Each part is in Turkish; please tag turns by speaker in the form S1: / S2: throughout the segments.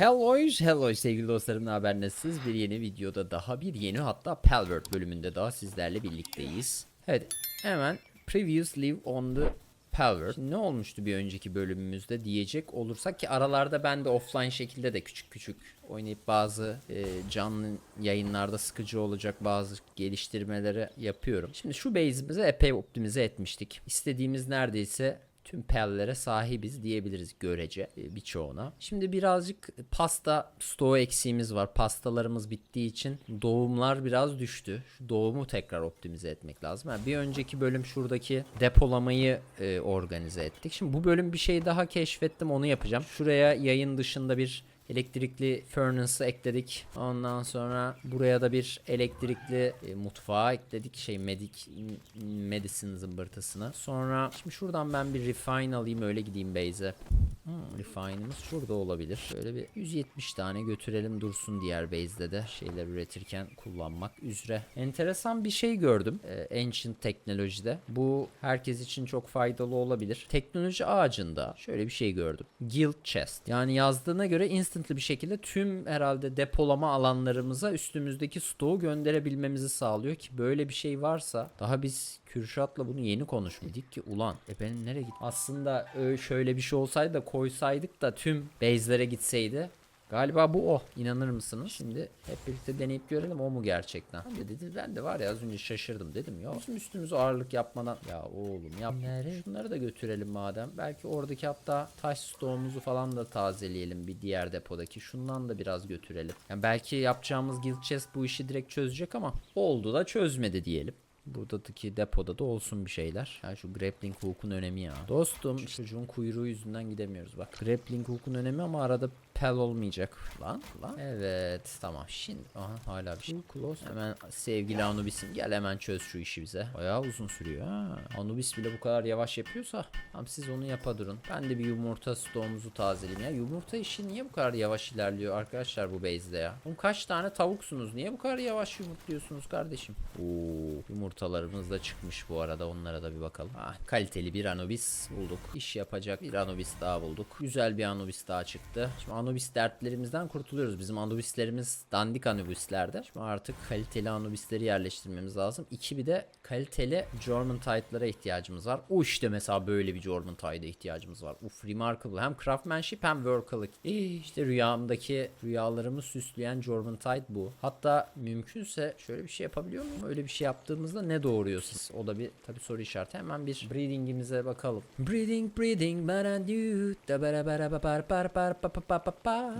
S1: Hello, hello sevgili dostlarım ne haber nasılsınız? Bir yeni videoda daha bir yeni hatta Palworld bölümünde daha sizlerle birlikteyiz. Evet hemen Previous Live on the Palworld. Ne olmuştu bir önceki bölümümüzde diyecek olursak ki aralarda ben de offline şekilde de küçük küçük oynayıp bazı e, canlı yayınlarda sıkıcı olacak bazı geliştirmeleri yapıyorum. Şimdi şu base'imizi epey optimize etmiştik. İstediğimiz neredeyse tüm pellere sahibiz diyebiliriz görece e, birçoğuna. Şimdi birazcık pasta stoğu eksiğimiz var. Pastalarımız bittiği için doğumlar biraz düştü. Şu doğumu tekrar optimize etmek lazım. Yani bir önceki bölüm şuradaki depolamayı e, organize ettik. Şimdi bu bölüm bir şey daha keşfettim onu yapacağım. Şuraya yayın dışında bir elektrikli furnace'ı ekledik. Ondan sonra buraya da bir elektrikli e, mutfağı ekledik. Şey medik medicine zımbırtısını. Sonra şimdi şuradan ben bir refine alayım öyle gideyim base'e. Hmm, refine'ımız şurada olabilir. Şöyle bir 170 tane götürelim dursun diğer base'de de şeyler üretirken kullanmak üzere. Enteresan bir şey gördüm e, Ancient teknolojide. Bu herkes için çok faydalı olabilir. Teknoloji ağacında şöyle bir şey gördüm. Guild chest. Yani yazdığına göre instantly bir şekilde tüm herhalde depolama alanlarımıza üstümüzdeki stoğu gönderebilmemizi sağlıyor ki böyle bir şey varsa daha biz Kürşat'la bunu yeni konuşmadık ki ulan e benim nereye git? Aslında şöyle bir şey olsaydı da koysaydık da tüm base'lere gitseydi Galiba bu o. İnanır mısınız? Şimdi hep birlikte deneyip görelim o mu gerçekten? Ben de dedi ben de var ya az önce şaşırdım dedim ya. Bizim üstümüze ağırlık yapmadan ya oğlum yap. Şunları da götürelim madem. Belki oradaki hatta taş stoğumuzu falan da tazeleyelim bir diğer depodaki. Şundan da biraz götürelim. Yani belki yapacağımız guild chest bu işi direkt çözecek ama oldu da çözmedi diyelim. Buradaki depoda da olsun bir şeyler. Ya şu grappling hook'un önemi ya. Dostum çocuğun kuyruğu yüzünden gidemiyoruz bak. Grappling hook'un önemi ama arada pel olmayacak. Lan lan. Evet tamam şimdi. Aha hala bir şey. Close. Hemen sevgili Anubis'im gel hemen çöz şu işi bize. Bayağı uzun sürüyor ha. Anubis bile bu kadar yavaş yapıyorsa. Tamam siz onu yapa durun. Ben de bir yumurta stoğumuzu tazeleyeyim ya. Yumurta işi niye bu kadar yavaş ilerliyor arkadaşlar bu base'de ya? Oğlum kaç tane tavuksunuz? Niye bu kadar yavaş yumurtluyorsunuz kardeşim? Oo, yumurtalarımız da çıkmış bu arada. Onlara da bir bakalım. Ah, kaliteli bir Anubis bulduk. İş yapacak bir Anubis daha bulduk. Güzel bir Anubis daha çıktı. Şimdi Anubis dertlerimizden kurtuluyoruz. Bizim Anubislerimiz dandik Anubislerdi. Şimdi artık kaliteli Anubisleri yerleştirmemiz lazım. İki bir de kaliteli German Tide'lara ihtiyacımız var. O işte mesela böyle bir German Tide'a ihtiyacımız var. Uf remarkable. Hem craftsmanship hem workalık. İyi işte rüyamdaki rüyalarımı süsleyen German Tide bu. Hatta mümkünse şöyle bir şey yapabiliyor muyum? Öyle bir şey yaptığımızda ne doğuruyor siz? O da bir tabi soru işareti. Hemen bir breedingimize bakalım. Breeding breeding.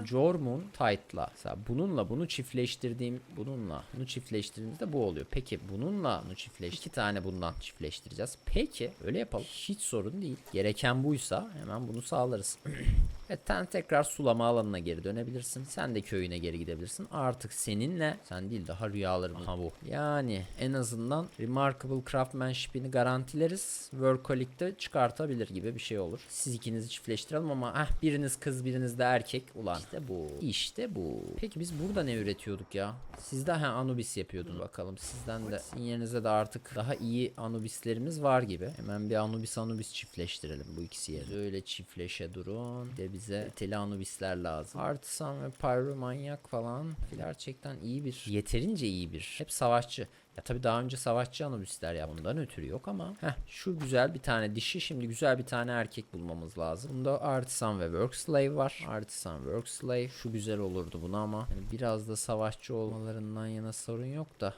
S1: Jormun Tide'la. Mesela bununla bunu çiftleştirdiğim bununla bunu çiftleştirdiğimizde bu oluyor. Peki bununla bunu çiftleş iki tane bundan çiftleştireceğiz. Peki öyle yapalım. Hiç sorun değil. Gereken buysa hemen bunu sağlarız. Evet sen tekrar sulama alanına geri dönebilirsin. Sen de köyüne geri gidebilirsin. Artık seninle sen değil daha rüyalarım. Aha bu. Yani en azından Remarkable Craftsmanship'ini garantileriz. Workaholic'te çıkartabilir gibi bir şey olur. Siz ikinizi çiftleştirelim ama ah biriniz kız biriniz de erkek. Ulan işte bu. İşte bu. Peki biz burada ne üretiyorduk ya? Siz de ha Anubis yapıyordunuz bakalım. Sizden de sizin yerinize de artık daha iyi Anubislerimiz var gibi. Hemen bir Anubis Anubis çiftleştirelim bu ikisi yerine. Öyle çiftleşe durun. De bize tele Anubisler lazım. Artisan ve Pyromanyak falan gerçekten iyi bir yeterince iyi bir. Hep savaşçı. Ya tabii daha önce savaşçı Anubisler ya bundan ötürü yok ama heh, şu güzel bir tane dişi şimdi güzel bir tane erkek bulmamız lazım. Bunda Artisan ve Work var. Artisan Work şu güzel olurdu buna ama yani biraz da savaşçı olmalarından yana sorun yok da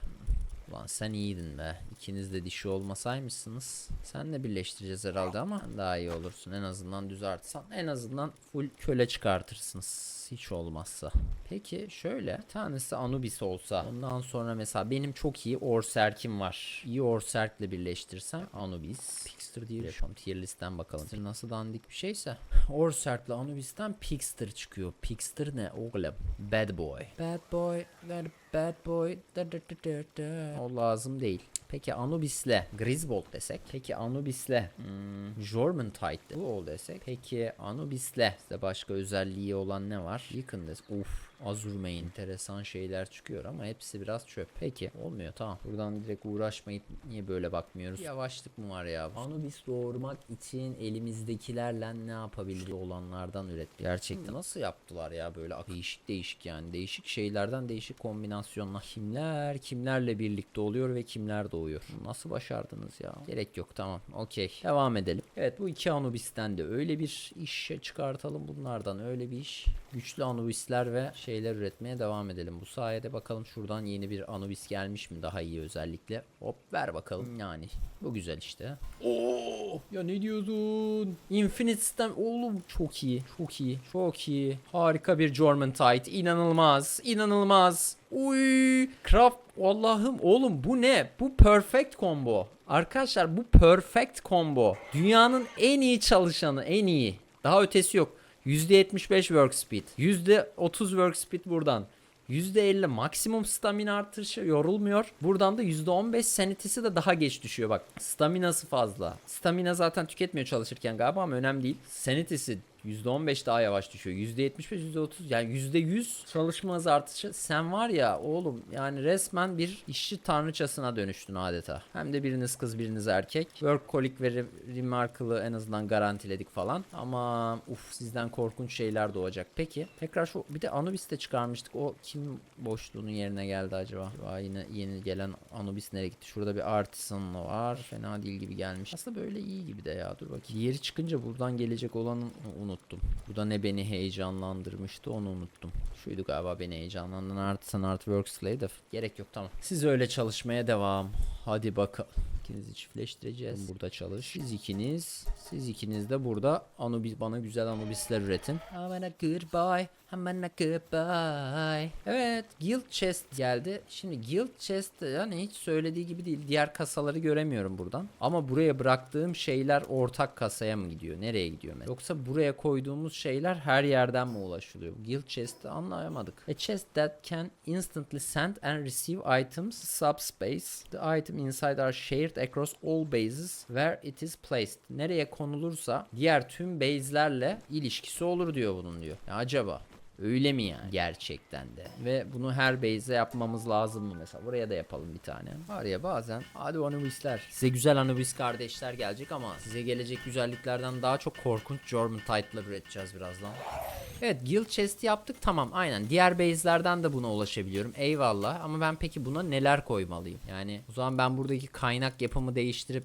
S1: Ulan sen iyiydin be. İkiniz de dişi olmasaymışsınız. Senle birleştireceğiz herhalde ama daha iyi olursun. En azından düz artsan. En azından full köle çıkartırsınız. Hiç olmazsa. Peki şöyle. Bir tanesi Anubis olsa. Ondan sonra mesela benim çok iyi Orserk'im var. İyi Orserk'le birleştirsem Anubis. Pixter diye yapalım. Tier listten bakalım. Pixter nasıl dandik bir şeyse. Orserk'le Anubis'ten Pixter çıkıyor. Pixter ne oğlum? Bad boy. Bad boy. Bad boy. O lazım değil. Peki Anubis'le Griswold desek. Peki Anubis'le hmm, Jormuntide bu ol desek. Peki Anubis'le işte başka özelliği olan ne var? Yıkın this. Of. Azurme enteresan şeyler çıkıyor ama hepsi biraz çöp. Peki olmuyor tamam. Buradan direkt uğraşmayıp niye böyle bakmıyoruz? Yavaşlık mı var ya? Anubis doğurmak için elimizdekilerle ne yapabiliriz olanlardan ürettik. Gerçekten nasıl yaptılar ya böyle değişik değişik yani değişik şeylerden değişik kombinasyonlar. Kimler kimlerle birlikte oluyor ve kimler doğuyor? Nasıl başardınız ya? Gerek yok tamam okey. Devam edelim. Evet bu iki Anubis'ten de öyle bir işe çıkartalım bunlardan öyle bir iş. Güçlü Anubisler ve şeyler üretmeye devam edelim. Bu sayede bakalım şuradan yeni bir Anubis gelmiş mi daha iyi özellikle. Hop ver bakalım yani. Bu güzel işte. Oo ya ne diyorsun? Infinite Stem oğlum çok iyi. Çok iyi. Çok iyi. Harika bir Jormuntide. İnanılmaz. İnanılmaz. Uy. Craft Allah'ım oğlum bu ne? Bu perfect combo. Arkadaşlar bu perfect combo. Dünyanın en iyi çalışanı, en iyi. Daha ötesi yok. %75 work speed. %30 work speed buradan. %50 maksimum stamina artışı yorulmuyor. Buradan da %15 sanity'si de daha geç düşüyor bak. Staminası fazla. Stamina zaten tüketmiyor çalışırken galiba ama önemli değil. Sanity'si %15 daha yavaş düşüyor. %75, %30 yani %100 çalışma hızı artışı. Sen var ya oğlum yani resmen bir işçi tanrıçasına dönüştün adeta. Hem de biriniz kız biriniz erkek. Workaholic ve Re- Remarkable'ı en azından garantiledik falan. Ama uf sizden korkunç şeyler doğacak. Peki tekrar şu bir de Anubis de çıkarmıştık. O kim boşluğunun yerine geldi acaba? Acaba yine yeni gelen Anubis nereye gitti? Şurada bir Artisan var. Fena değil gibi gelmiş. Aslında böyle iyi gibi de ya. Dur bakayım. Diğeri çıkınca buradan gelecek olanın unuttum. Burada ne beni heyecanlandırmıştı onu unuttum. Şuydu galiba beni heyecanlandıran Artisan Artworks'leydi. de Gerek yok tamam. Siz öyle çalışmaya devam. Hadi bakalım. İkinizi çiftleştireceğiz. Burada çalış. Siz ikiniz. Siz ikiniz de burada Anubis bana güzel Anubisler üretin. Havana goodbye. Havana goodbye. Evet. Guild Chest geldi. Şimdi Guild Chest yani hiç söylediği gibi değil. Diğer kasaları göremiyorum buradan. Ama buraya bıraktığım şeyler ortak kasaya mı gidiyor? Nereye gidiyor mesela? Yoksa buraya koyduğumuz şeyler her yerden mi ulaşılıyor? Guild Chest'i anlayamadık. A chest that can instantly send and receive items subspace. The item inside are shared across all bases where it is placed. Nereye konulursa diğer tüm base'lerle ilişkisi olur diyor bunun diyor. Ya acaba Öyle mi yani gerçekten de? Ve bunu her base'e yapmamız lazım mı mesela? Buraya da yapalım bir tane. Var ya bazen hadi Anubisler. Size güzel Anubis kardeşler gelecek ama size gelecek güzelliklerden daha çok korkunç German title'lar üreteceğiz birazdan. Evet Guild Chest'i yaptık tamam aynen. Diğer base'lerden de buna ulaşabiliyorum. Eyvallah ama ben peki buna neler koymalıyım? Yani o zaman ben buradaki kaynak yapımı değiştirip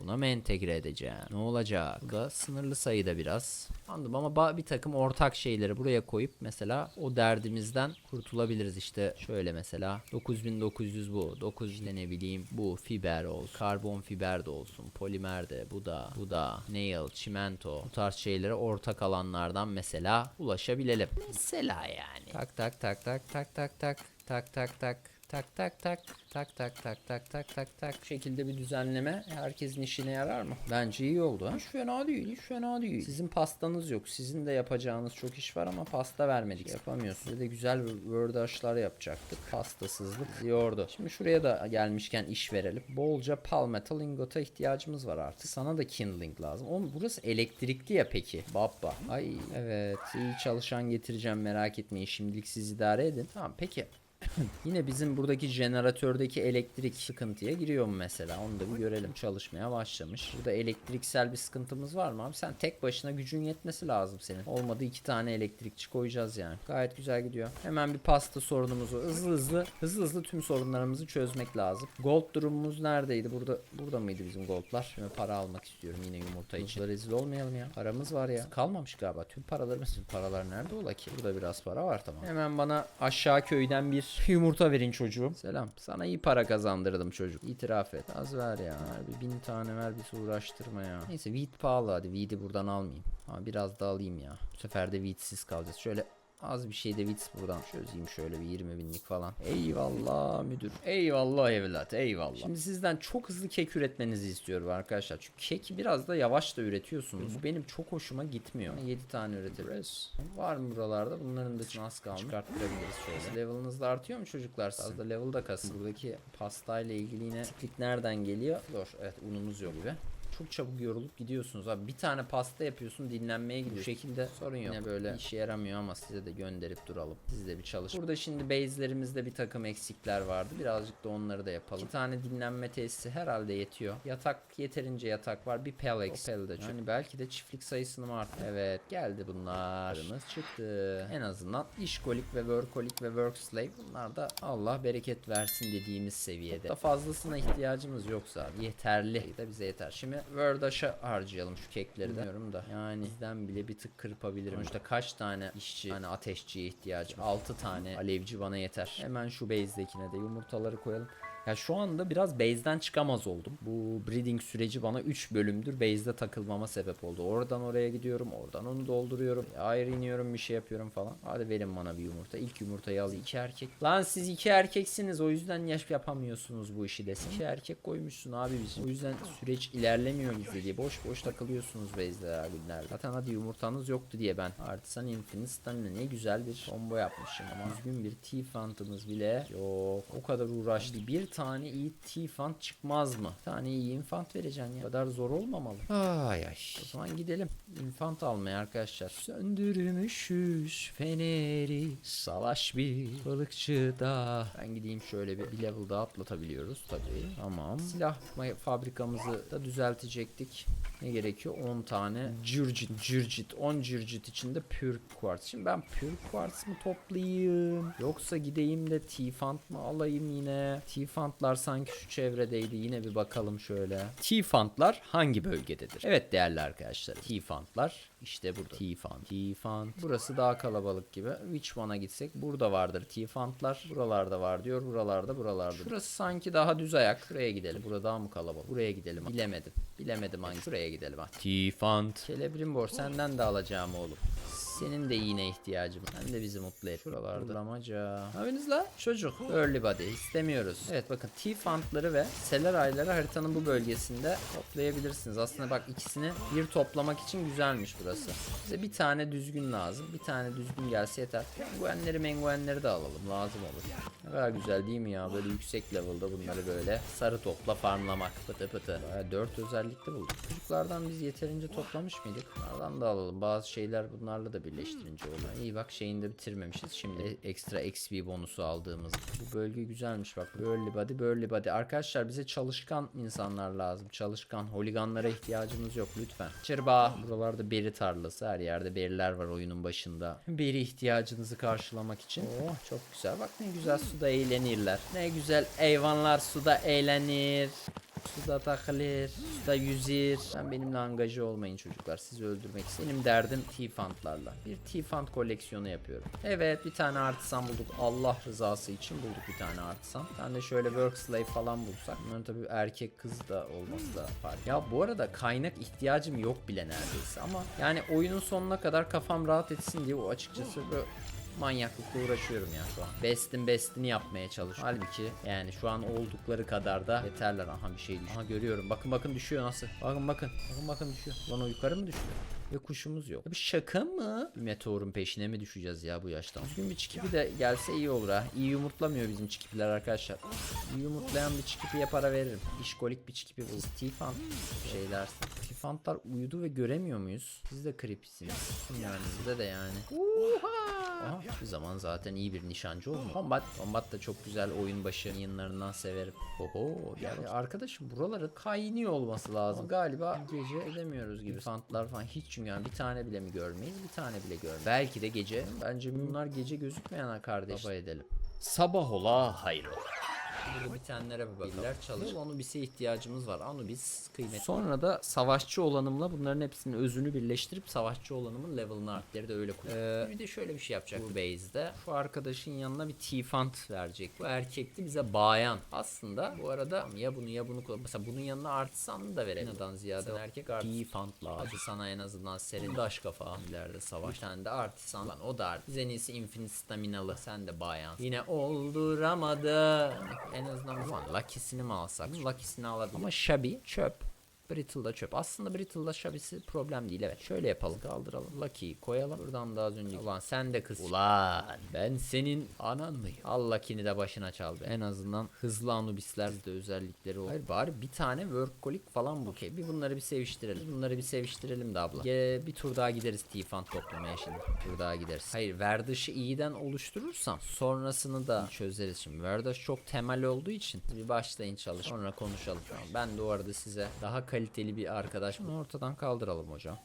S1: Buna mı entegre edeceğim? Ne olacak? Bu da sınırlı sayıda biraz. Anladım ama bir takım ortak şeyleri buraya koyup mesela o derdimizden kurtulabiliriz işte. Şöyle mesela 9900 bu. 900 de ne bileyim bu fiber olsun. Karbon fiber de olsun. Polimer de bu da bu da nail, çimento bu tarz şeylere ortak alanlardan mesela ulaşabilelim. Mesela yani. Tak tak tak tak tak tak tak tak tak tak tak tak tak tak tak tak tak tak tak tak şekilde bir düzenleme herkesin işine yarar mı? Bence iyi oldu. Hiç fena değil, hiç fena değil. Sizin pastanız yok. Sizin de yapacağınız çok iş var ama pasta vermedik. Yapamıyorsunuz. Size de güzel word yapacaktık. Pastasızlık yordu. Şimdi şuraya da gelmişken iş verelim. Bolca palmetal ingota ihtiyacımız var artık. Sana da kindling lazım. Oğlum burası elektrikli ya peki. Baba. Ay evet iyi çalışan getireceğim merak etmeyin. Şimdilik siz idare edin. Tamam peki Yine bizim buradaki jeneratördeki elektrik sıkıntıya giriyor mu mesela? Onu da bir görelim. Çalışmaya başlamış. Burada elektriksel bir sıkıntımız var mı abi? Sen tek başına gücün yetmesi lazım senin. Olmadı iki tane elektrikçi koyacağız yani. Gayet güzel gidiyor. Hemen bir pasta sorunumuzu hızlı hızlı hızlı hızlı tüm sorunlarımızı çözmek lazım. Gold durumumuz neredeydi? Burada burada mıydı bizim goldlar? Şimdi para almak istiyorum yine yumurta için. Burada rezil olmayalım ya. Paramız var ya. Kalmamış galiba. Tüm paralarımız. Paralar nerede ola ki? Burada biraz para var tamam. Hemen bana aşağı köyden bir yumurta verin çocuğum. Selam. Sana iyi para kazandırdım çocuk. İtiraf et. Az ver ya. Bir bin tane ver bir uğraştırma ya. Neyse wheat pahalı hadi. Wheat'i buradan almayayım. Ha biraz da alayım ya. Bu sefer de wheat'siz kalacağız. Şöyle Az bir şey de bits buradan çözeyim şöyle bir 20 binlik falan. Eyvallah müdür. Eyvallah evlat eyvallah. Şimdi sizden çok hızlı kek üretmenizi istiyorum arkadaşlar. Çünkü keki biraz da yavaş da üretiyorsunuz. Bu benim çok hoşuma gitmiyor. 7 tane üretebiliriz. Var mı buralarda? Bunların da az kalmış. Çıkarttırabiliriz şöyle. Level'ınız da artıyor mu çocuklar? Az da level da kasın. Buradaki pastayla ilgili yine tiklik nereden geliyor? Zor. Evet unumuz yok gibi. Çok çabuk yorulup gidiyorsunuz abi. Bir tane pasta yapıyorsun dinlenmeye gidiyorsun. Bu şekilde sorun yok. Yine böyle işe yaramıyor ama size de gönderip duralım. Siz de bir çalışın. Burada şimdi base'lerimizde bir takım eksikler vardı. Birazcık da onları da yapalım. İki tane dinlenme tesisi herhalde yetiyor. Yatak yeterince yatak var. Bir pel eksik. Pel de çok. Yani belki de çiftlik sayısını mı arttı? Evet geldi bunlarımız çıktı. En azından işkolik ve workolik ve work slave bunlar da Allah bereket versin dediğimiz seviyede. Çok da fazlasına ihtiyacımız yoksa abi. Yeterli de bize yeter. Şimdi Wordash'a harcayalım şu kekleri de. Bilmiyorum da. Yani bizden bile bir tık kırpabilirim. Sonuçta kaç tane işçi, hani ateşçiye ihtiyacım? 6 tane alevci bana yeter. Hemen şu base'dekine de yumurtaları koyalım. Ya şu anda biraz base'den çıkamaz oldum. Bu breeding süreci bana 3 bölümdür base'de takılmama sebep oldu. Oradan oraya gidiyorum, oradan onu dolduruyorum. Ayrı iniyorum, bir şey yapıyorum falan. Hadi verin bana bir yumurta. İlk yumurtayı al. iki erkek. Lan siz iki erkeksiniz o yüzden yaş yapamıyorsunuz bu işi desin. İki erkek koymuşsun abi bizim. O yüzden süreç ilerlemiyor bizde diye. Boş boş takılıyorsunuz base'de ya günlerde. Zaten hadi yumurtanız yoktu diye ben. Artisan Infinite Stamina ne güzel bir combo yapmışım ama düzgün bir T-Fant'ımız bile yok. O kadar uğraştı. Bir tane iyi T-Fant çıkmaz mı? Bir tane iyi infant vereceksin ya. O kadar zor olmamalı. Ay ay. O zaman gidelim. Infant almaya arkadaşlar. Söndürmüşüz feneri. Salaş bir balıkçı da. Ben gideyim şöyle bir, bir level daha atlatabiliyoruz tabii. Tamam. Silah fabrikamızı da düzeltecektik. Ne gerekiyor? 10 tane cürcit, cürcit. 10 cürcit içinde pure quartz. Şimdi ben pure quartz mı toplayayım? Yoksa gideyim de T-Fant mı alayım yine? T-Fantlar sanki şu çevredeydi. Yine bir bakalım şöyle. T-Fantlar hangi bölgededir? Evet değerli arkadaşlar. T-Fantlar işte burada. T-Fant. Burası daha kalabalık gibi. Which one'a gitsek burada vardır T-Fantlar. Buralarda var diyor. Buralarda buralarda. Şurası sanki daha düz ayak. Şuraya gidelim. Burada daha mı kalabalık? Buraya gidelim. Bilemedim. Bilemedim hangi. Şuraya gidelim ha. T-Fant. Celebrimbor senden de alacağım oğlum. Senin de yine ihtiyacım. Sen de bizi mutlu et. Şuralarda. Lamaca. Ne yapıyorsunuz la? Çocuk. Early body. istemiyoruz. Evet bakın T-Fantları ve Seller ayları haritanın bu bölgesinde toplayabilirsiniz. Aslında bak ikisini bir toplamak için güzelmiş burası. Bize bir tane düzgün lazım. Bir tane düzgün gelse yeter. Penguenleri menguenleri de alalım. Lazım olur. Ne kadar güzel değil mi ya? Böyle yüksek level'da bunları böyle sarı topla farmlamak. Pıtı pıtı. Baya 4 özellikle bulduk. Çocuklardan biz yeterince toplamış mıydık? Bunlardan da alalım. Bazı şeyler bunlarla da birleştirince oluyor. İyi bak şeyini de bitirmemişiz. Şimdi ekstra XP bonusu aldığımız. Bu bölge güzelmiş bak. Burly body, burly body. Arkadaşlar bize çalışkan insanlar lazım. Çalışkan. Holiganlara ihtiyacımız yok lütfen. Çırba. Buralarda beri tarlası. Her yerde beriler var oyunun başında. Beri ihtiyacınızı karşılamak için. Oh çok güzel. Bak ne güzel suda eğlenirler. Ne güzel hayvanlar suda eğlenir. Suda takılır, suda yüzür. Sen benimle angaje olmayın çocuklar. Sizi öldürmek istiyorum. Derdim T-Fant'larla. Bir T-Fant koleksiyonu yapıyorum. Evet bir tane artisan bulduk. Allah rızası için bulduk bir tane artisan. Tane de şöyle work slave falan bulsak. Bunların tabii erkek kız da olması da fark. Ya bu arada kaynak ihtiyacım yok bile neredeyse ama yani oyunun sonuna kadar kafam rahat etsin diye o açıkçası böyle manyaklıkla uğraşıyorum ya şu an. Best'in bestini yapmaya çalışıyorum. Halbuki yani şu an oldukları kadar da yeterler. Aha bir şey düşüyor. Aha görüyorum. Bakın bakın düşüyor nasıl. Bakın bakın. Bakın bakın düşüyor. Lan o yukarı mı düşüyor? Ve kuşumuz yok. Bir şaka mı? Bir meteorun peşine mi düşeceğiz ya bu yaştan? Düzgün bir çikipi de gelse iyi olur ha. İyi yumurtlamıyor bizim çikipiler arkadaşlar. İyi yumurtlayan bir çikipiye para veririm. İşkolik bir çikipi bul. Tifan bir şey dersin. Tifantlar uyudu ve göremiyor muyuz? Siz de creepysiniz. Yani sizde de yani. Aha, bir zaman zaten iyi bir nişancı olmuş. Combat. Combat da çok güzel oyun başı yayınlarından severim. Oho yani arkadaşım buraların kaynıyor olması lazım. Galiba gece edemiyoruz gibi. Fantlar falan hiç çünkü yani bir tane bile mi görmeyiz? Bir tane bile görmeyiz. Belki de gece. Bence bunlar gece gözükmeyen kardeş. Sabah edelim. Sabah ola hayrola. Burada bitenlere bir bakalım. çalışıyor. Anubis'e ihtiyacımız var. Anubis kıymetli. Sonra da savaşçı olanımla bunların hepsinin özünü birleştirip savaşçı olanımın level'ını arttırdı öyle kullanıyor. Ee, bir de şöyle bir şey yapacak bu base'de. Şu arkadaşın yanına bir T-Fant verecek. Bu erkekli bize bayan. Aslında bu arada ya bunu ya bunu kullan. Mesela bunun yanına artisan da verelim. Neden ziyade Sen erkek T-Fant lazım. Hadi sana en azından serin daş kafa. İleride savaş. Tane de artisan. Lan o da artisan. En iyisi Infinite Staminalı. Sen de bayan. Yine olduramadı. En azından bu an Lucky'sini mi alsak? Lucky'sini alabilir. Ama Shabby çöp. Brittle'da çöp. Aslında Brittle'da Shabby'si problem değil evet. Şöyle yapalım. Kaldıralım. Lucky'yi koyalım. Buradan da az önce. Ulan sen de kız. Ulan ben senin anan mıyım? Al Lucky'ni de başına çal be. En azından hızlı Anubisler de özellikleri olur. Hayır bari bir tane workaholic falan bu. Okey bir bunları bir seviştirelim. Bunları bir seviştirelim de abla. Ge- bir tur daha gideriz T-Fan toplamaya şimdi. Bir tur daha gideriz. Hayır Verdaş'ı iyiden oluşturursam sonrasını da çözeriz şimdi. Verdaş çok temel olduğu için bir başlayın çalış. Sonra konuşalım. Ben de o arada size daha kaliteli bir arkadaş bunu ortadan kaldıralım hocam.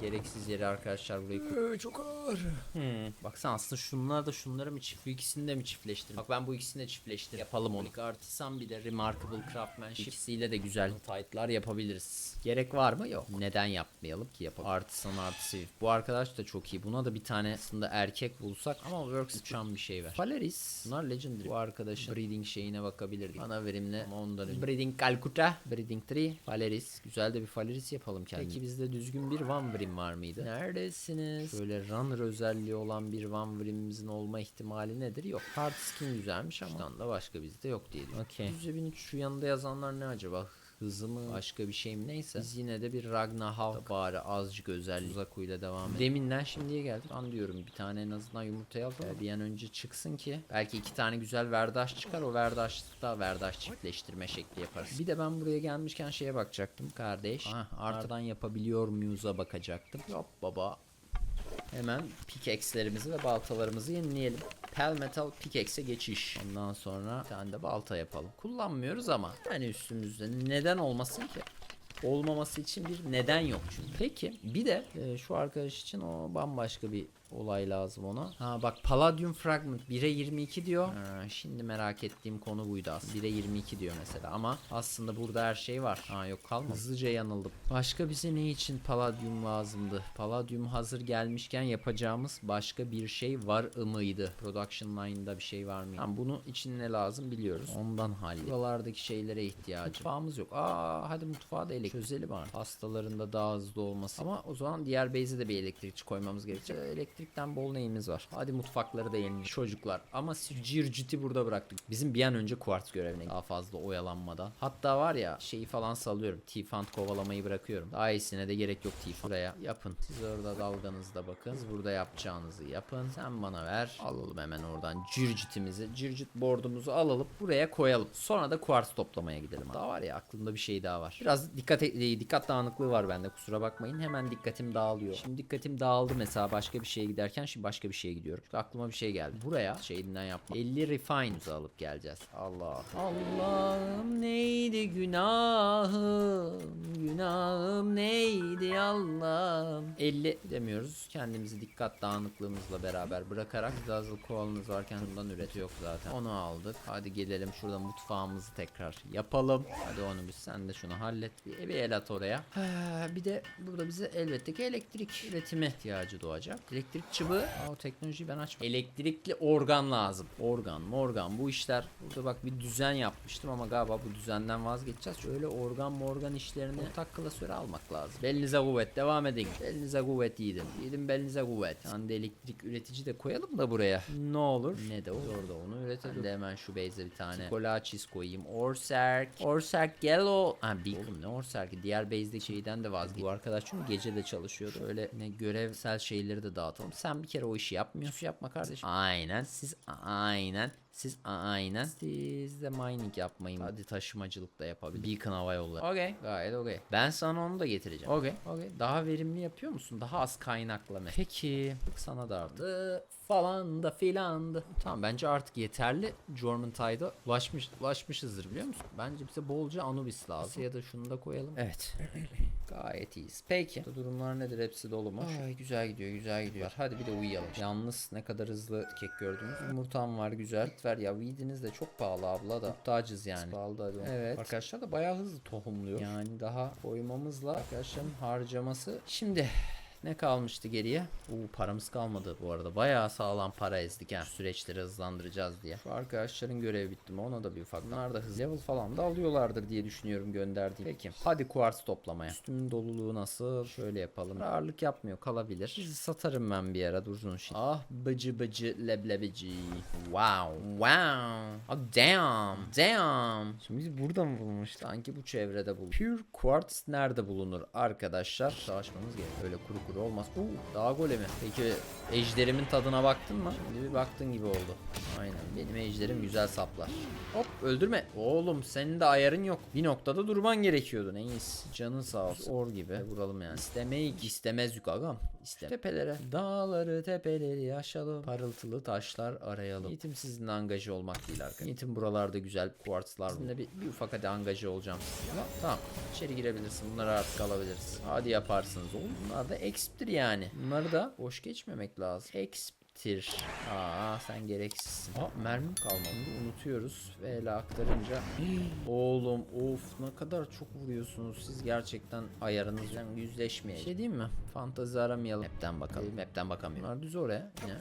S1: Gereksiz yere arkadaşlar burayı çok ağır. Hmm. Baksana aslında şunlar da şunları mı çift bu ikisini de mi çiftleştirin? Bak ben bu ikisini de çiftleştir. Yapalım onu. Artisan bir de Remarkable Craftsmanship ikisiyle de güzel tight'lar yapabiliriz. Gerek var mı? Yok. Neden yapmayalım ki yapalım. Artisan artı Swift. Bu arkadaş da çok iyi. Buna da bir tane aslında erkek bulsak ama Works uçan bir şey ver. Valeris. Bunlar Legendary. Bu arkadaşın breeding şeyine bakabilirdik. Ana verimli ama ondan önce. Breeding Calcutta. Breeding 3. Valeris. Güzel de bir Valeris yapalım kendimize. Peki bizde düzgün bir Brim var mıydı? Neredesiniz? Şöyle runner özelliği olan bir Brim'imizin olma ihtimali nedir? Yok. Hard skin güzelmiş ama şuradan da başka bizde yok diye. Okey. %1003 şu yanında yazanlar ne acaba? Hızı mı başka bir şey mi neyse biz yine de bir Ragnar Havk bari azıcık özellik Zaku devam edelim. Deminden şimdiye geldik. An diyorum bir tane en azından yumurtayı alalım. Bir an önce çıksın ki belki iki tane güzel verdaş çıkar o verdaşlıkta verdaş çiftleştirme şekli yaparız. Bir de ben buraya gelmişken şeye bakacaktım kardeş. Ah, artadan yapabiliyor muyuz'a bakacaktım. Yok baba Hemen pickaxe'lerimizi ve baltalarımızı yenileyelim. Pel Metal Pickaxe'e geçiş. Ondan sonra bir tane de balta yapalım. Kullanmıyoruz ama hani üstümüzde neden olmasın ki? Olmaması için bir neden yok çünkü. Peki bir de e, şu arkadaş için o bambaşka bir olay lazım ona. Ha bak Palladium Fragment 1'e 22 diyor. Ha, şimdi merak ettiğim konu buydu aslında. 1'e 22 diyor mesela ama aslında burada her şey var. Ha yok kalmadı. Hızlıca yanıldım. Başka bize ne için Palladium lazımdı? Palladium hazır gelmişken yapacağımız başka bir şey var mıydı? Production line'da bir şey var mıydı? Tamam bunu için ne lazım biliyoruz. Ondan hallet. Buralardaki şeylere ihtiyacım. Mutfağımız yok. Aa hadi mutfağı da elektrik çözelim artık. Hastalarında daha hızlı olması. Ama o zaman diğer base'e de bir elektrikçi koymamız gerekecek. Elektrikten bol neyimiz var. Hadi mutfakları da yenileyelim. Çocuklar. Ama Circit'i burada bıraktık. Bizim bir an önce kuartz görevine daha fazla oyalanmadan. Hatta var ya şeyi falan salıyorum. T-Fant kovalamayı bırakıyorum. Daha iyisine de gerek yok T-Fant. Buraya yapın. Siz orada dalganızda bakın. Siz burada yapacağınızı yapın. Sen bana ver. Alalım hemen oradan Circit'imizi. Circit board'umuzu alalım. Buraya koyalım. Sonra da kuartz toplamaya gidelim. Daha var ya aklımda bir şey daha var. Biraz dikkat e- dikkat dağınıklığı var bende. Kusura bakmayın. Hemen dikkatim dağılıyor. Şimdi dikkatim dağıldı mesela başka bir şeye giderken şimdi başka bir şeye gidiyorum. Çünkü aklıma bir şey geldi. Buraya şeyinden yapma. 50 refine alıp geleceğiz. Allah. Allah'ım neydi günahım? Günahım neydi Allah'ım? 50 demiyoruz. Kendimizi dikkat dağınıklığımızla beraber bırakarak Dazzle kovalınız varken bundan üreti yok zaten. Onu aldık. Hadi gelelim şurada mutfağımızı tekrar yapalım. Hadi onu bir sen de şunu hallet. Bir, bir el at oraya. Ha, bir de burada bize elbette ki elektrik üretimi ihtiyacı doğacak. Elektrik çıbığı. Aa, o teknolojiyi ben açmadım. Elektrikli organ lazım. Organ, morgan bu işler. Burada bak bir düzen yapmıştım ama galiba bu düzenden vazgeçeceğiz. Şöyle organ morgan işlerini ortak klasöre almak lazım. Belinize kuvvet devam edin. Belinize kuvvet yiğidim. Yiğidim belinize kuvvet. Yani de elektrik üretici de koyalım da buraya. Ne olur? Ne de olur orada onu üretelim. De hemen şu base'e bir tane kolaçis koyayım. Orserk. Orserk gel o. Ha bir oğlum ne Orserk'i? Diğer base'deki şeyden de vazgeç. Bu arkadaş çünkü gece de çalışıyordu. Öyle ne görevsel şeyleri de dağıtalım. Sen bir kere o işi yapmıyorsun. Yapma kardeşim. Aynen. Siz aynen. Siz aynen. Siz de mining yapmayın. Hadi taşımacılık da yapabilir. Beacon hava yolları. Okey. Gayet okey. Ben sana onu da getireceğim. Okey. Okey. Daha verimli yapıyor musun? Daha az kaynakla mı? Peki. Sana da The falan da filan da. Tamam bence artık yeterli Jormuntide'a ulaşmış, ulaşmışızdır biliyor musun? Bence bize bolca Anubis lazım. Ya da şunu da koyalım. Evet. Gayet iyiyiz. Peki. Bu durumlar nedir? Hepsi dolu mu? Ay güzel gidiyor, güzel gidiyor. Hadi bir de uyuyalım. Yalnız ne kadar hızlı kek gördünüz. Yumurtam var güzel. Ver ya weediniz de çok pahalı abla da. Muhtacız yani. Pahalı da. Evet. Arkadaşlar da bayağı hızlı tohumluyor. Yani daha koymamızla arkadaşların harcaması. Şimdi ne kalmıştı geriye? Uuu paramız kalmadı bu arada. Bayağı sağlam para ezdik ha. Süreçleri hızlandıracağız diye. Şu arkadaşların görevi bitti mi? Ona da bir ufak. Bunlar da hız level falan da alıyorlardır diye düşünüyorum gönderdiğim. Peki. Hadi kuartz toplamaya. Üstümün doluluğu nasıl? Şöyle yapalım. Ağırlık yapmıyor. Kalabilir. Bizi satarım ben bir ara. Dursun şimdi. Ah bıcı bıcı leblebici. Wow. Wow. Oh damn. Damn. Şimdi biz burada mı bulmuş? Sanki bu çevrede bul. Pure quartz nerede bulunur arkadaşlar? Savaşmamız gerek. Öyle kuru kuru olmaz. Uuu dağ golemi. Peki ejderimin tadına baktın mı? Şimdi bir baktın gibi oldu. Aynen benim ejderim güzel saplar. Hop öldürme. Oğlum senin de ayarın yok. Bir noktada durman gerekiyordu. Neyse canın sağ olsun. Or gibi vuralım yani. İstemeyik istemez yük agam. İstem. Tepelere. Dağları tepeleri aşalım. Parıltılı taşlar arayalım. Niyetim sizinle angaje olmak değil arkadaşlar. Niyetim buralarda güzel kuartzlar. Sizinle bir, bir ufak hadi angaje olacağım sizinle. Tamam. İçeri girebilirsin. Bunları artık alabiliriz. Hadi yaparsınız oğlum. Bunlar da exp'tir yani. Bunları da boş geçmemek lazım. Exp Tir. Aa sen gereksizsin. Aa mermim kalmadı. Bunu unutuyoruz ve ele aktarınca Oğlum of ne kadar çok vuruyorsunuz siz gerçekten ayarınızla yüzleşmeye. Şey diyeyim mi? Fantazi aramayalım. Map'ten bakalım. Map'ten bakamıyorum. Bunlar düz oraya. Yine.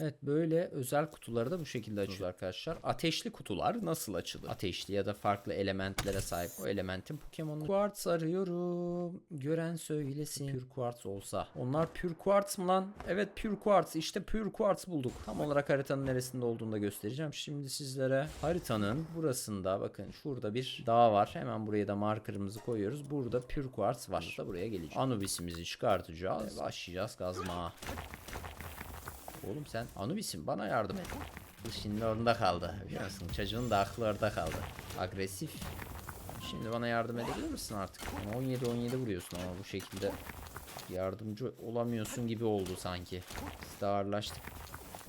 S1: Evet böyle özel kutuları da bu şekilde açıyoruz arkadaşlar. Ateşli kutular nasıl açılır? Ateşli ya da farklı elementlere sahip o elementin Pokemon'u. Quartz arıyorum. Gören söylesin. Pure Quartz olsa. Onlar Pure Quartz mı lan? Evet Pure Quartz. İşte Pure Quartz bulduk. Tam olarak haritanın neresinde olduğunu da göstereceğim. Şimdi sizlere haritanın burasında bakın şurada bir dağ var. Hemen buraya da markerımızı koyuyoruz. Burada Pure Quartz var. Da buraya gelecek. Anubis'imizi çıkartacağız. Ve başlayacağız kazma. Oğlum sen Anubis'in bana yardım et. Şimdi orada kaldı. Biliyor musun? Çocuğun da aklı orada kaldı. Agresif. Şimdi bana yardım edebilir misin artık? 17-17 vuruyorsun ama bu şekilde yardımcı olamıyorsun gibi oldu sanki. Biz de ağırlaştık.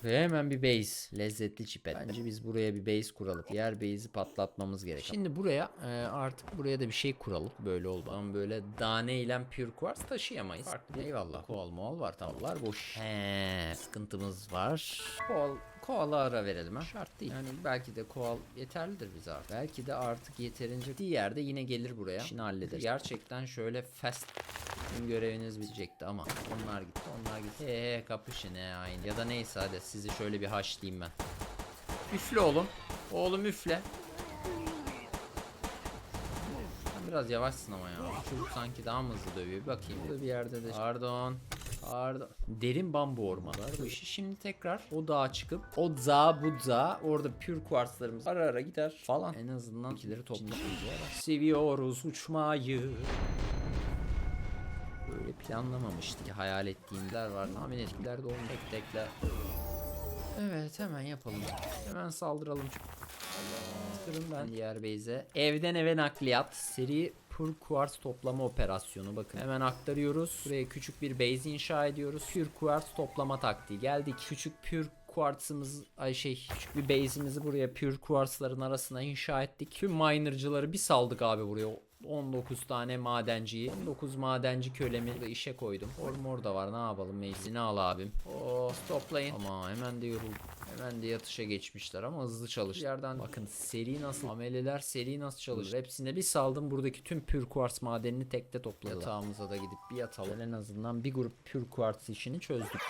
S1: Ve hemen bir base. Lezzetli çipet. Bence biz buraya bir base kuralım. Diğer base'i patlatmamız gerek. Şimdi buraya e, artık buraya da bir şey kuralım. Böyle oldu. Ama böyle tane ile pure quartz taşıyamayız. Farklı eyvallah. Koal moal var tamamlar boş. He, sıkıntımız var. Koal Koala ara verelim ha. Şart değil. Yani belki de koal yeterlidir bize artık. Belki de artık yeterince bir yerde yine gelir buraya. İşini halleder. Gerçekten şöyle fast Tüm göreviniz bitecekti ama onlar gitti onlar gitti. He kapışın he aynı. Ya da neyse hadi sizi şöyle bir haşlayayım ben. Üfle oğlum. Oğlum üfle. Biraz yavaşsın ama ya. Çocuk sanki daha mı hızlı dövüyor. Bir bakayım. Burada bir yerde de. Pardon. Pardon. Derin bambu ormanı. Bu işi şimdi tekrar o dağa çıkıp o za bu za orada pür kuartslarımız ara ara gider falan. En azından ikileri toplayacağız. Seviyoruz uçmayı. Böyle planlamamıştık. Hayal ettiğimler var. Tahmin ettiler de onu tek tekler. Evet hemen yapalım. Hemen saldıralım. Kırın ben diğer base'e. Evden eve nakliyat. Seri Pure Quartz toplama operasyonu. Bakın hemen aktarıyoruz. Buraya küçük bir base inşa ediyoruz. Pure Quartz toplama taktiği. Geldik. Küçük Pure Quartz'ımız ay şey küçük bir base'imizi buraya Pure Quartz'ların arasına inşa ettik. Tüm miner'cıları bir saldık abi buraya. 19 tane madenciyi 19 madenci kölemi de işe koydum. Ormor da var ne yapalım meclisini al abim. Oo toplayın. Ama hemen de yoruldum. Hemen de yatışa geçmişler ama hızlı çalış. Yerden bakın seri nasıl ameleler seri nasıl çalışır. Hepsine bir saldım buradaki tüm pür kuartz madenini tekte topladılar. Yatağımıza da gidip bir yatalım. En azından bir grup pür kuartz işini çözdük.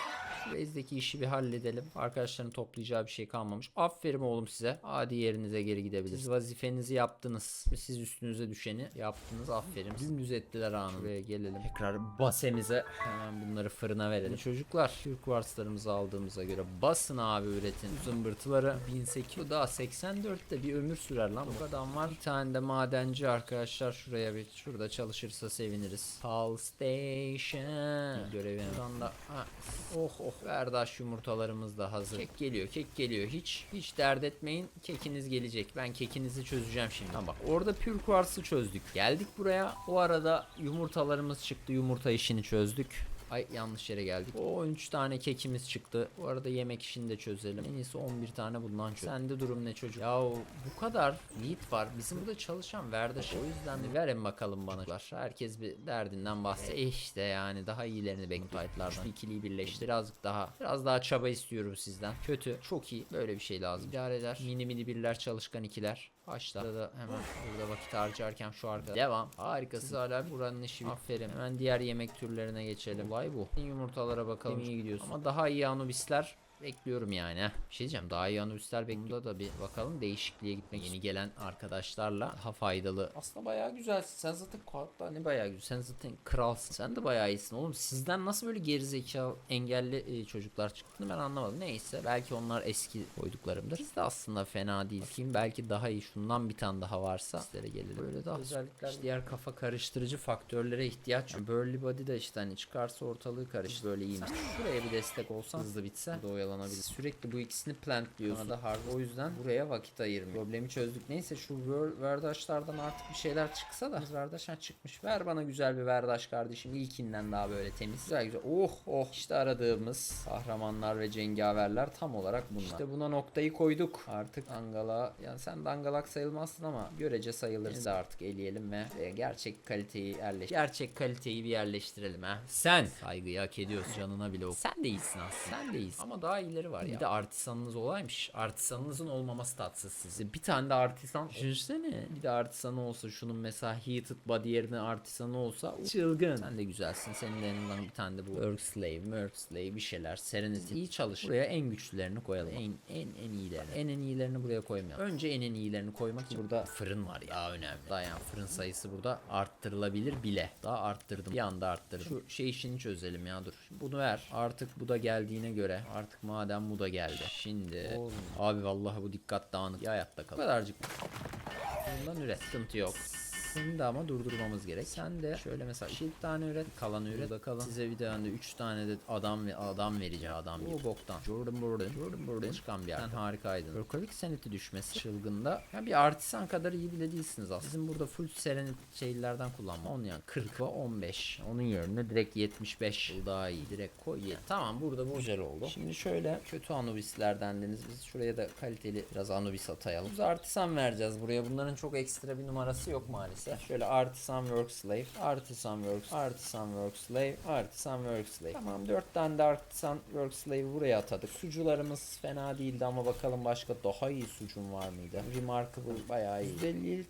S1: Şu işi bir halledelim. Arkadaşların toplayacağı bir şey kalmamış. Aferin oğlum size. Hadi yerinize geri gidebiliriz. Siz vazifenizi yaptınız. Siz üstünüze düşeni yaptınız. Aferin. Bizim düzelttiler anı. Buraya gelelim. Tekrar basemize hemen bunları fırına verelim. Çocuklar Türk varslarımızı aldığımıza göre basın abi üretin. Zımbırtıları 1800 bu daha 84'te bir ömür sürer lan. Bu adam var. Bir tane de madenci arkadaşlar şuraya bir şurada çalışırsa seviniriz. Pal Station. Görevini. Buradan da ha. Oh oh verdaş yumurtalarımız da hazır. Kek geliyor kek geliyor. Hiç hiç dert etmeyin. Kekiniz gelecek. Ben kekinizi çözeceğim şimdi. Tamam bak orada pür kuarsı çözdük. Geldik buraya. O arada yumurtalarımız çıktı. Yumurta işini çözdük. Ay yanlış yere geldik. O 13 tane kekimiz çıktı. Bu arada yemek işini de çözelim. En iyisi 11 tane bundan çöz. Sende durum ne çocuk? Ya bu kadar lead var. Bizim burada çalışan verdaş. O yüzden de verin bakalım bana. Herkes bir derdinden bahsediyor. E işte yani daha iyilerini bekliyorlardan. İkiliyi birleştir. Birazcık daha. Biraz daha çaba istiyorum sizden. Kötü. Çok iyi. Böyle bir şey lazım. İdare eder. Mini mini birler çalışkan ikiler. Başla da hemen burada vakit harcarken şu arkada. Devam. Harikasınız hala buranın işi. Aferin. Hemen diğer yemek türlerine geçelim. Olay bu. Yumurtalara bakalım. iyi gidiyorsun. Ama daha iyi Anubisler bekliyorum yani. heh. Bir şey diyeceğim. Daha iyi Anubisler bekliyor da bir bakalım değişikliğe gitmek. Yeni gelen arkadaşlarla daha faydalı. Aslında bayağı güzelsin. Sen zaten hatta ne bayağı güzel. Sen zaten kralsın. Sen de bayağı iyisin oğlum. Sizden nasıl böyle gerizekalı engelli e, çocuklar çıktığını ben anlamadım. Neyse belki onlar eski koyduklarımdır. Biz de aslında fena değil. Bakayım belki daha iyi. Şundan bir tane daha varsa sizlere gelelim. Böyle daha özellikler. İşte diğer kafa karıştırıcı faktörlere ihtiyaç. Burly Body de işte hani çıkarsa ortalığı karışır. Böyle iyiymiş. Şuraya bir destek olsan hızlı bitse bu da oyalanabilir. Sürekli bu ikisini plantliyorsun. da hard. O yüzden buraya vakit ayırmıyor. Problemi çözdük. Neyse şu Ver- Verdaşlardan artık bir şeyler çıksa da. Verdaş ha çıkmış. Ver bana güzel bir Verdaş kardeşim. İlkinden daha böyle temiz. Güzel güzel. Oh oh. İşte aradığımız kahramanlar ve cengaverler tam olarak bunlar. İşte buna noktayı koyduk. Artık Dangala yani sen dangalak sayılmazsın ama görece sayılır. Biz de artık eleyelim ve e, gerçek kaliteyi yerleş. Gerçek kaliteyi bir yerleştirelim ha. Sen saygıyı hak ediyorsun canına bile. Sen de iyisin aslında. Sen de iyisin. Ama daha iyileri var ya. Bir de artisanınız olaymış. Artisanınızın olmaması tatsız sizi. Bir tane de artisan. Düşünsene. Bir de artisanı olsa şunun mesela heated body yerine artisanı olsa çılgın. Sen de güzelsin. Senin de yanından bir tane de bu work slave, work slave bir şeyler. Serenity. İyi çalış. Buraya en güçlülerini koyalım. En en en iyilerini. En en iyilerini buraya koymayalım. Önce en en iyilerini koymak için burada fırın var ya önemli. Daha yani fırın sayısı burada arttırılabilir bile. Daha arttırdım. Bir anda arttırdım. Şu şey işini çözelim ya dur. Bunu ver. Artık bu da geldiğine göre. Artık madem bu da geldi. Şimdi. Abi vallahi bu dikkat dağınık. Bir hayatta kal. Bu kadarcık. Bundan üret. Sıkıntı yok. Seni de ama durdurmamız gerek. Sen de şöyle mesela iki tane üret, kalanı üret. Burada kalan. Size bir tane de 3 tane de adam ve adam vereceğim adam. Bu boktan. Jordan Burden. Jordan Burden çıkan bir yer. Sen harikaydın. Workaholic seneti düşmesi çılgında. Ya bir artisan kadar iyi bile değilsiniz aslında. Bizim burada full serenit şeylerden kullanma. Onun yani 40 ve 15. Onun yerine direkt 75. Bu daha iyi. Direkt koy. ye. Tamam burada bu güzel oldu. Şimdi şöyle kötü Anubis'lerdendiniz. Biz şuraya da kaliteli biraz Anubis atayalım. Biz artisan vereceğiz buraya. Bunların çok ekstra bir numarası yok maalesef. Şöyle artisan work slave, artisan work, artisan work slave, artisan work slave. Tamam 4 tane de artisan work slave buraya atadık. Sucularımız fena değildi ama bakalım başka daha iyi sucum var mıydı? Remarkable bayağı iyi. %50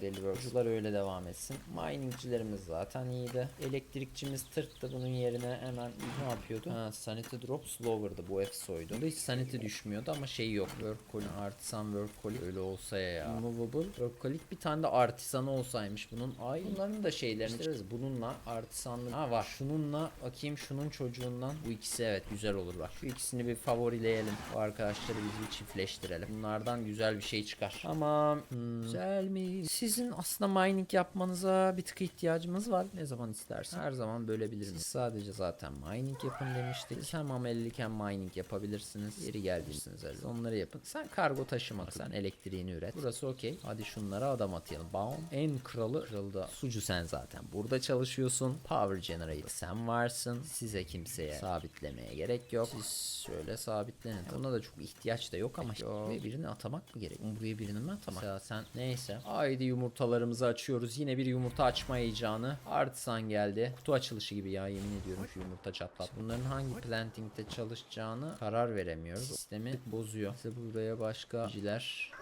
S1: %50 Sucular öyle devam etsin. Miningcilerimiz zaten iyiydi. Elektrikçimiz tırttı bunun yerine hemen ne yapıyordu? Ha, sanity drop slower'dı bu EFSO'ydu. Bunda hiç sanity düşmüyordu ama şey yok. Workaholic, artisan workaholic öyle olsa ya. Movable workaholic bir tane de artisanı olsaymış bunun. Ay bunların da şeylerini çıkarırız. Bununla artisanlık. Ha var. Şununla bakayım şunun çocuğundan. Bu ikisi evet güzel olur bak. Şu ikisini bir favorileyelim. Bu arkadaşları biz bir çiftleştirelim. Bunlardan güzel bir şey çıkar. Tamam. Hmm, Güzel mi? Sizin aslında mining yapmanıza bir tık ihtiyacımız var. Ne zaman istersen. Her zaman bölebilirim. Siz sadece zaten mining yapın demiştik. Siz hem amelilik hem mining yapabilirsiniz. Yeri geldiyseniz öyle. Onları yapın. Sen kargo taşıma. Sen elektriğini üret. Burası okey. Hadi şunlara adam atayım. Bam. En kralı kralda. Sucu sen zaten. Burada çalışıyorsun. Power generator sen varsın. Size kimseye sabitlemeye gerek yok. Siz şöyle sabitlenin. Buna da çok ihtiyaç da yok ama buraya birini atamak mı gerek? Buraya birini mi atamak? Mesela sen neyse. Haydi yumurtalarımızı açıyoruz. Yine bir yumurta açma heyecanı. Artisan geldi. Kutu açılışı gibi ya yemin ediyorum şu yumurta çatlat. Bunların hangi planting'de çalışacağını karar veremiyoruz. Sistemi bozuyor. Size buraya başka kişiler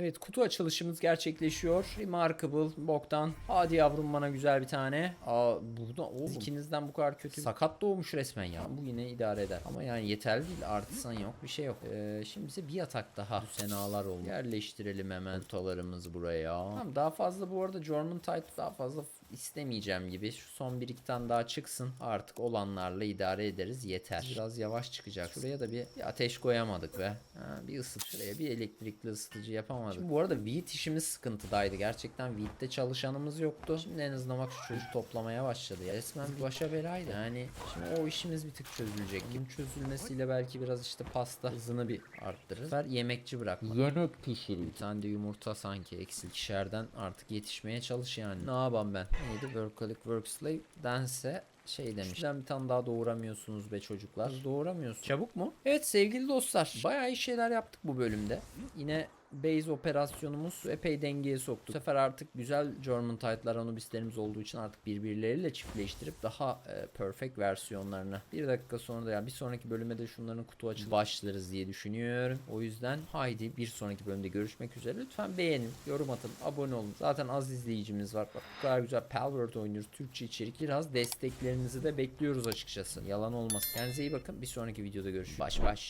S1: Evet kutu açılışımız gerçekleşiyor. Remarkable boktan. Hadi yavrum bana güzel bir tane. Aa burada oğlum ikinizden bu kadar kötü. Sakat doğmuş resmen ya. Bu yine idare eder. Ama yani yeterli değil. Artisan yok. Bir şey yok. Ee, şimdi bize bir yatak daha. Düsenalar oldu. Yerleştirelim hemen ortalarımızı buraya. Tamam daha fazla bu arada German Tight daha fazla istemeyeceğim gibi. Şu son bir iki tane daha çıksın. Artık olanlarla idare ederiz. Yeter. Biraz yavaş çıkacak. Şuraya da bir, bir ateş koyamadık be. Ha, bir ısıt. Şuraya bir elektrikli ısıtıcı yapamadık. Şimdi bu arada Wheat işimiz sıkıntıdaydı. Gerçekten Wheat'te çalışanımız yoktu. Şimdi en azından bak şu çocuk toplamaya başladı. Ya. Resmen bir başa belaydı. Yani şimdi o işimiz bir tık çözülecek. Bunun çözülmesiyle belki biraz işte pasta hızını bir arttırırız. Ver yemekçi bırakma. Yemek pişireyim. Bir tane de yumurta sanki eksik. İkişerden artık yetişmeye çalış yani. Ne yapam ben? Neydi? Workaholic Work Slave dense şey demiş. Neden bir tane daha doğuramıyorsunuz be çocuklar? Doğuramıyorsunuz. Çabuk mu? Evet sevgili dostlar. Bayağı iyi şeyler yaptık bu bölümde. Yine base operasyonumuz epey dengeye soktu. Bu sefer artık güzel German Tide'lar Anubislerimiz olduğu için artık birbirleriyle çiftleştirip daha e, perfect versiyonlarını bir dakika sonra da yani bir sonraki bölüme de şunların kutu açılıp başlarız diye düşünüyorum. O yüzden haydi bir sonraki bölümde görüşmek üzere. Lütfen beğenin, yorum atın, abone olun. Zaten az izleyicimiz var. Bak bu kadar güzel Palworld oynuyoruz. Türkçe içerik. Biraz desteklerinizi de bekliyoruz açıkçası. Yalan olmasın. Kendinize iyi bakın. Bir sonraki videoda görüşürüz. Baş baş.